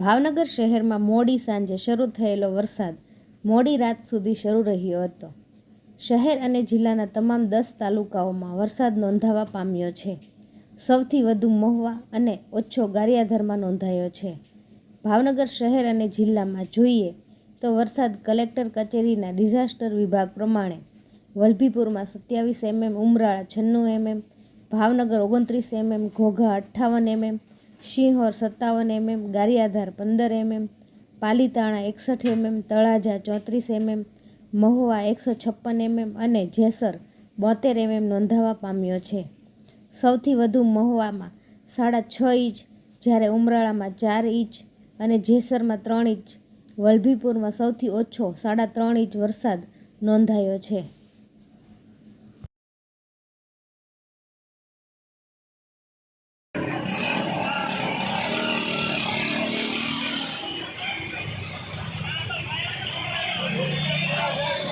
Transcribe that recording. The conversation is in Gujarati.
ભાવનગર શહેરમાં મોડી સાંજે શરૂ થયેલો વરસાદ મોડી રાત સુધી શરૂ રહ્યો હતો. શહેર અને જિલ્લાના તમામ દસ તાલુકાઓમાં વરસાદ નોંધાવા પામ્યો છે. સૌથી વધુ મહુવા અને ઓછો ગારિયાધરમાં નોંધાયો છે. ભાવનગર શહેર અને જિલ્લામાં જોઈએ તો વરસાદ કલેક્ટર કચેરીના ડિઝાસ્ટર વિભાગ પ્રમાણે વલભીપુરમાં સત્યાવીસ એમએમ, ઉમરાળા છન્નું એમએમ, ભાવનગર ઓગણત્રીસ એમએમ, ઘોઘા અઠ્ઠાવન એમએમ શિહોર સત્તાવન એમએમ, ગારિયાધાર પંદર એમએમ, પાલીતાણા એકસઠ એમએમ, તળાજા ચોત્રીસ એમએમ, મહુવા એકસો છપ્પન એમએમ અને જેસર બોતેર એમએમ નોંધાવા પામ્યો છે. સૌથી વધુ મહુવામાં સાડા છ ઇંચ, જ્યારે ઉમરાળામાં ચાર ઇંચ અને જેસરમાં ત્રણ ઇંચ, વલભીપુરમાં સૌથી ઓછો સાડા ત્રણ ઇંચ વરસાદ નોંધાયો છે. Yeah.